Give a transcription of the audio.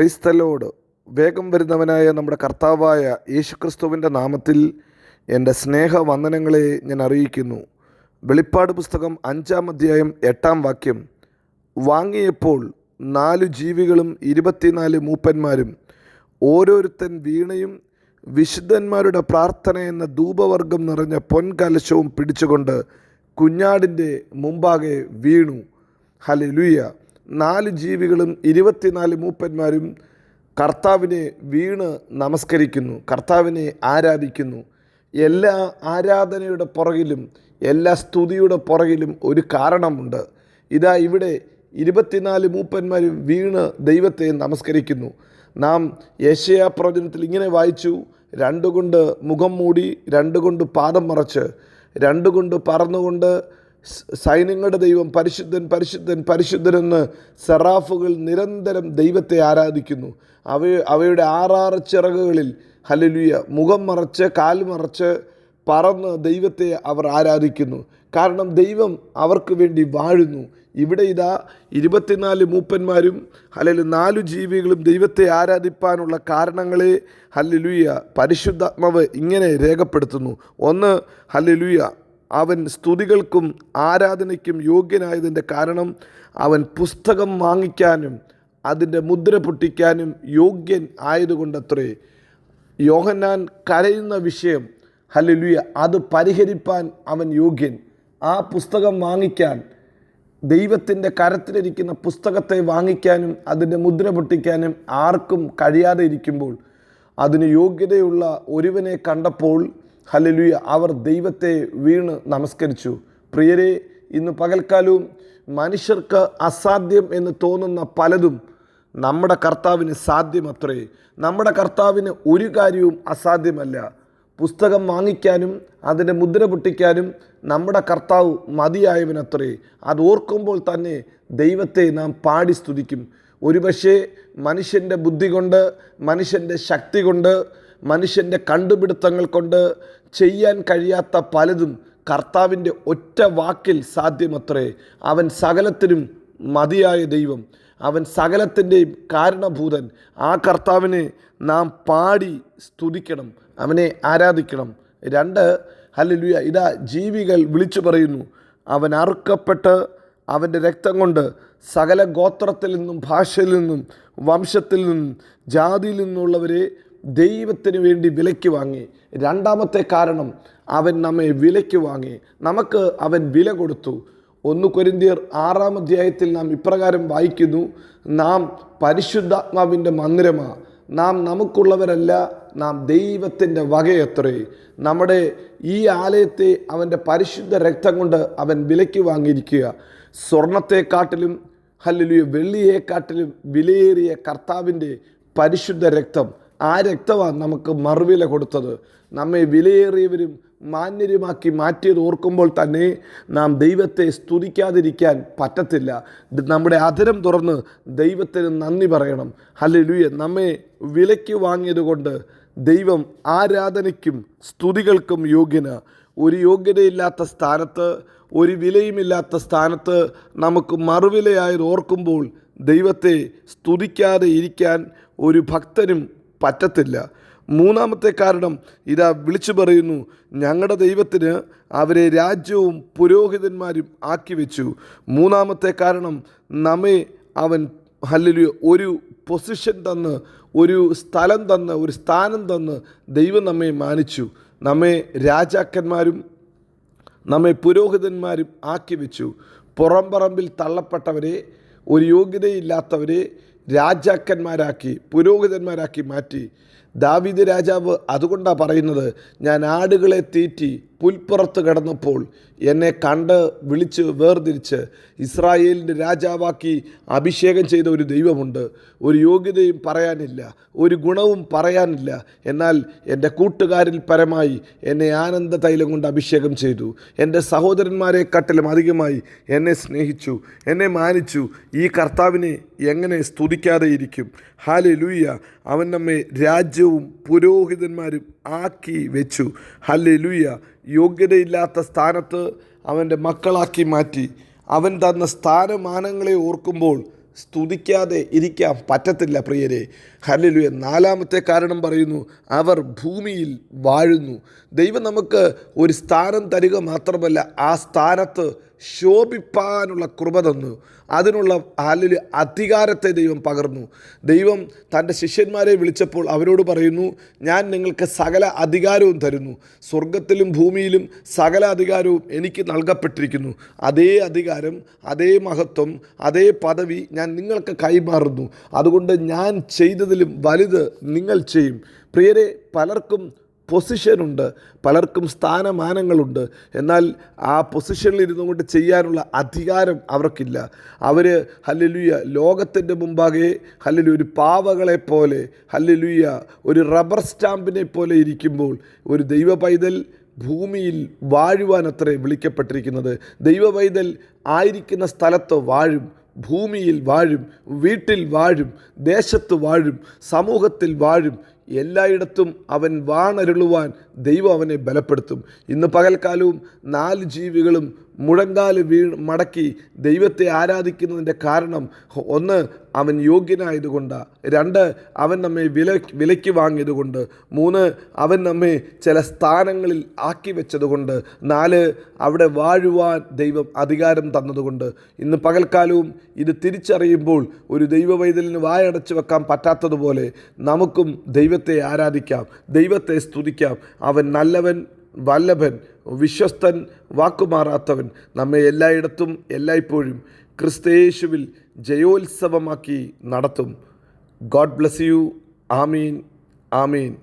ക്രൈസ്തലോട് വേഗം വരുന്നവനായ നമ്മുടെ കർത്താവായ യേശുക്രിസ്തുവിന്റെ നാമത്തിൽ എന്റെ സ്നേഹവന്ദനങ്ങളെ ഞാൻ അറിയിക്കുന്നു. വെളിപ്പാട് പുസ്തകം അഞ്ചാം അധ്യായം എട്ടാം വാക്യം. വാങ്ങിയപ്പോൾ നാല് ജീവികളും ഇരുപത്തിനാല് മൂപ്പന്മാരും ഓരോരുത്തൻ വീണയും വിശുദ്ധന്മാരുടെ പ്രാർത്ഥന എന്ന ധൂപവർഗം നിറഞ്ഞ പൊൻകലശവും പിടിച്ചുകൊണ്ട് കുഞ്ഞാടിന്റെ മുമ്പാകെ വീണു. ഹലലുയ നാല് ജീവികളും ഇരുപത്തിനാല് മൂപ്പന്മാരും കർത്താവിനെ വീണ് നമസ്കരിക്കുന്നു കർത്താവിനെ ആരാധിക്കുന്നു. എല്ലാ ആരാധനയുടെ പുറകിലും എല്ലാ സ്തുതിയുടെ പുറകിലും ഒരു കാരണമുണ്ട്. ഇതാ ഇവിടെ ഇരുപത്തിനാല് മൂപ്പന്മാരും വീണ് ദൈവത്തെ നമസ്കരിക്കുന്നു. നാം യേശയാ പ്രവചനത്തിൽ ഇങ്ങനെ വായിച്ചു രണ്ടുകൊണ്ട് മുഖം മൂടി രണ്ടുകൊണ്ട് പാദം മറച്ച് രണ്ടുകൊണ്ട് പറന്നുകൊണ്ട് സൈന്യങ്ങളുടെ ദൈവം പരിശുദ്ധൻ പരിശുദ്ധൻ പരിശുദ്ധനെന്ന് സെറാഫുകൾ നിരന്തരം ദൈവത്തെ ആരാധിക്കുന്നു. അവ അവയുടെ ആറാറ് ചിറകുകളിൽ ഹലലുയ മുഖം മറച്ച് കാൽ മറച്ച് പറന്ന് ദൈവത്തെ അവർ ആരാധിക്കുന്നു. കാരണം ദൈവം അവർക്ക് വേണ്ടി വാഴുന്നു. ഇവിടെ ഇതാ ഇരുപത്തിനാല് മൂപ്പന്മാരും അല്ലെങ്കിൽ നാലു ജീവികളും ദൈവത്തെ ആരാധിപ്പാനുള്ള കാരണങ്ങളെ ഹല്ലുയ പരിശുദ്ധാത്മാവ് ഇങ്ങനെ രേഖപ്പെടുത്തുന്നു. ഒന്ന് ഹല്ലുയ അവൻ സ്തുതികൾക്കും ആരാധനയ്ക്കും യോഗ്യനായതിന്റെ കാരണം അവൻ പുസ്തകം വാങ്ങിക്കാനും അതിന്റെ മുദ്ര പൊട്ടിക്കാനും യോഗ്യൻ ആയതുകൊണ്ടത്രേ. യോഹന്നാൻ കരയുന്ന വിഷയം ഹല്ലുയ അത് പരിഹരിപ്പാൻ അവൻ യോഗ്യൻ. ആ പുസ്തകം വാങ്ങിക്കാൻ ദൈവത്തിന്റെ കരത്തിലിരിക്കുന്ന പുസ്തകത്തെ വാങ്ങിക്കാനും അതിന്റെ മുദ്ര പൊട്ടിക്കാനും ആർക്കും കഴിയാതെ ഇരിക്കുമ്പോൾ അതിന് യോഗ്യതയുള്ള ഒരുവനെ കണ്ടപ്പോൾ ഹലലുയ അവർ ദൈവത്തെ വീണ് നമസ്കരിച്ചു. പ്രിയരെ ഇന്ന് പകൽക്കാലവും മനുഷ്യർക്ക് അസാധ്യം എന്ന് തോന്നുന്ന പലതും നമ്മുടെ കർത്താവിന് സാധ്യമത്രേ. നമ്മുടെ കർത്താവിന് ഒരു കാര്യവും അസാധ്യമല്ല. പുസ്തകം വാങ്ങിക്കാനും അതിന്റെ മുദ്ര പൊട്ടിക്കാനും നമ്മുടെ കർത്താവ് മതിയായവനത്രേ. അത് ഓർക്കുമ്പോൾ തന്നെ ദൈവത്തെ നാം പാടി സ്തുതിക്കും. ഒരുപക്ഷെ മനുഷ്യന്റെ ബുദ്ധി കൊണ്ട് മനുഷ്യന്റെ ശക്തി കൊണ്ട് മനുഷ്യന്റെ കണ്ടുപിടുത്തങ്ങൾ കൊണ്ട് ചെയ്യാൻ കഴിയാത്ത പലതും കർത്താവിന്റെ ഒറ്റ വാക്കിൽ സാധ്യമത്രേ. അവൻ സകലത്തിനും മതിയായ ദൈവം. അവൻ സകലത്തിന്റെയും കാരണഭൂതൻ. ആ കർത്താവിനെ നാം പാടി സ്തുതിക്കണം. അവനെ ആരാധിക്കണം. രണ്ട് ഹല്ലുയ ഇതാ ജീവികൾ വിളിച്ചു പറയുന്നു. അവൻ അറുക്കപ്പെട്ട് അവന്റെ രക്തം കൊണ്ട് സകല ഗോത്രത്തിൽ നിന്നും ഭാഷയിൽ നിന്നും വംശത്തിൽ നിന്നും ജാതിയിൽ നിന്നുള്ളവരെ ദൈവത്തിന് വേണ്ടി വിലയ്ക്ക് വാങ്ങി. രണ്ടാമത്തെ കാരണം അവൻ നമ്മെ വിലയ്ക്ക് വാങ്ങി. നമുക്ക് അവൻ വില കൊടുത്തു. ഒന്ന് കൊരിന്തിയർ ആറാം അധ്യായത്തിൽ നാം ഇപ്രകാരം വായിക്കുന്നു. നാം പരിശുദ്ധാത്മാവിന്റെ മന്ദിരമാണ് നാം നമുക്കുള്ളവരല്ല നാം ദൈവത്തിന്റെ വകയത്രേ. നമ്മുടെ ഈ ആലയത്തെ അവന്റെ പരിശുദ്ധ രക്തം കൊണ്ട് അവൻ വിലയ്ക്ക് വാങ്ങിയിരിക്കുക. സ്വർണത്തെക്കാട്ടിലും അല്ലെങ്കിൽ വെള്ളിയെക്കാട്ടിലും വിലയേറിയ കർത്താവിന്റെ പരിശുദ്ധ രക്തം ആ രക്തമാണ് നമുക്ക് മറുവില കൊടുത്തത്. നമ്മെ വിലയേറിയവരും മാന്യരുമാക്കി മാറ്റിയത് ഓർക്കുമ്പോൾ തന്നെ നാം ദൈവത്തെ സ്തുതിക്കാതിരിക്കാൻ പറ്റത്തില്ല. നമ്മുടെ അധരം തുറന്ന് ദൈവത്തിന് നന്ദി പറയണം. ഹല്ലുയ നമ്മെ വിലയ്ക്ക് വാങ്ങിയതുകൊണ്ട് ദൈവം ആരാധനയ്ക്കും സ്തുതികൾക്കും യോഗ്യന. ഒരു യോഗ്യതയില്ലാത്ത സ്ഥാനത്ത് ഒരു വിലയുമില്ലാത്ത സ്ഥാനത്ത് നമുക്ക് മറുവിലയായത് ഓർക്കുമ്പോൾ ദൈവത്തെ സ്തുതിക്കാതെ ഇരിക്കാൻ ഒരു ഭക്തനും പറ്റത്തില്ല. മൂന്നാമത്തെ കാരണം ഇതാ വിളിച്ചു പറയുന്നു ഞങ്ങളുടെ ദൈവത്തിന് അവരെ രാജ്യവും പുരോഹിതന്മാരും ആക്കി വെച്ചു. മൂന്നാമത്തെ കാരണം നമ്മെ അവൻ ഹല്ലുലു ഒരു പൊസിഷൻ തന്ന് ഒരു സ്ഥലം തന്ന് ഒരു സ്ഥാനം തന്ന് ദൈവം നമ്മെ മാനിച്ചു. നമ്മെ രാജാക്കന്മാരും നമ്മെ പുരോഹിതന്മാരും ആക്കി വെച്ചു. പുറംപറമ്പിൽ തള്ളപ്പെട്ടവരെ ഒരു യോഗ്യതയില്ലാത്തവരെ രാജാക്കന്മാരാക്കി പുരോഹിതന്മാരാക്കി മാറ്റി ദാവീദ് രാജാവ് അതുകൊണ്ടാണ് പറയുന്നത് ഞാൻ ആടുകളെ തീറ്റി പുൽപ്പുറത്ത് കിടന്നപ്പോൾ എന്നെ കണ്ട് വിളിച്ച് വേർതിരിച്ച് ഇസ്രായേലിന്റെ രാജാവാക്കി അഭിഷേകം ചെയ്ത ഒരു ദൈവമുണ്ട്. ഒരു യോഗ്യതയും പറയാനില്ല ഒരു ഗുണവും പറയാനില്ല. എന്നാൽ എന്റെ കൂട്ടുകാരിൽ പരമായി എന്നെ ആനന്ദ തൈലം കൊണ്ട് അഭിഷേകം ചെയ്തു. എന്റെ സഹോദരന്മാരെക്കാട്ടിലും അധികമായി എന്നെ സ്നേഹിച്ചു എന്നെ മാനിച്ചു. ഈ കർത്താവിനെ എങ്ങനെ സ്തുതിക്കാതെ ഇരിക്കും ഹാലെ ലൂയ്യ അവൻ നമ്മെ രാജ്യവും പുരോഹിതന്മാരും ആക്കി വെച്ചു. ഹല്ലെ ലൂയ്യ യോഗ്യതയില്ലാത്ത സ്ഥാനത്ത് അവന്റെ മക്കളാക്കി മാറ്റി. അവൻ തന്ന സ്ഥാനമാനങ്ങളെ ഓർക്കുമ്പോൾ സ്തുതിക്കാതെ ഇരിക്കാൻ പറ്റത്തില്ല പ്രിയരെ. ഹല്ലേലൂയ. നാലാമത്തെ കാരണം പറയുന്നു അവർ ഭൂമിയിൽ വാഴുന്നു. ദൈവം നമുക്ക് ഒരു സ്ഥാനം തരിക മാത്രമല്ല ആ സ്ഥാനത്ത് ശോഭിപ്പാനുള്ള കൃപ തന്നു. അതിനുള്ള ഹല്ലേലൂയ അധികാരത്തെ ദൈവം പകർന്നു. ദൈവം തന്റെ ശിഷ്യന്മാരെ വിളിച്ചപ്പോൾ അവരോട് പറയുന്നു ഞാൻ നിങ്ങൾക്ക് സകല അധികാരവും തരുന്നു. സ്വർഗത്തിലും ഭൂമിയിലും സകല അധികാരവും എനിക്ക് നൽകപ്പെട്ടിരിക്കുന്നു. അതേ അധികാരം അതേ മഹത്വം അതേ പദവി ഞാൻ നിങ്ങൾക്ക് കൈമാറുന്നു. അതുകൊണ്ട് ഞാൻ ചെയ്തതിലും വലുത് നിങ്ങൾ ചെയ്യും. പ്രിയരെ പലർക്കും പൊസിഷനുണ്ട് പലർക്കും സ്ഥാനമാനങ്ങളുണ്ട്. എന്നാൽ ആ പൊസിഷനിൽ ഇരുന്നു കൊണ്ട് ചെയ്യാനുള്ള അധികാരം അവർക്കില്ല. അവർ ഹല്ലുയ്യ ലോകത്തിന്റെ മുമ്പാകെ ഹല്ലലു ഒരു പാവകളെ പോലെ ഹല്ലുയ്യ ഒരു റബ്ബർ സ്റ്റാമ്പിനെ പോലെ ഇരിക്കുമ്പോൾ ഒരു ദൈവ പൈതൽ ഭൂമിയിൽ വാഴുവാൻ അത്രേ വിളിക്കപ്പെട്ടിരിക്കുന്നത്. ദൈവ പൈതൽ ആയിരിക്കുന്ന സ്ഥലത്ത് വാഴും ഭൂമിയിൽ വാഴും വീട്ടിൽ വാഴും ദേശത്ത് വാഴും സമൂഹത്തിൽ വാഴും എല്ലായിടത്തും അവൻ വാണരുളുവാൻ ദൈവം അവനെ ബലപ്പെടുത്തും. ഇന്ന് പകൽക്കാലവും നാല് ജീവികളും മുഴങ്കാൽ വീ മടക്കി ദൈവത്തെ ആരാധിക്കുന്നതിന്റെ കാരണം ഒന്ന് അവൻ യോഗ്യനായതുകൊണ്ട് രണ്ട് അവൻ നമ്മെ വില വിലയ്ക്ക് വാങ്ങിയതുകൊണ്ട് മൂന്ന് അവൻ നമ്മെ ചില സ്ഥാനങ്ങളിൽ ആക്കി വെച്ചതുകൊണ്ട് നാല് അവിടെ വാഴുവാൻ ദൈവം അധികാരം തന്നതുകൊണ്ട്. ഇന്ന് പകൽക്കാലവും ഇത് തിരിച്ചറിയുമ്പോൾ ഒരു ദൈവവൈതലിന് വായടച്ചു വെക്കാൻ പറ്റാത്തതുപോലെ നമുക്കും ദൈവത്തെ ആരാധിക്കാം ദൈവത്തെ സ്തുതിക്കാം. അവൻ നല്ലവൻ വല്ലഭൻ വിശ്വസ്തൻ വാക്കുമാറാത്തവൻ നമ്മെ എല്ലായിടത്തും എല്ലായ്പ്പോഴും ക്രിസ്തയേശുവിൽ ജയോത്സവമാക്കി നടത്തും. God bless you. Amin. Amin.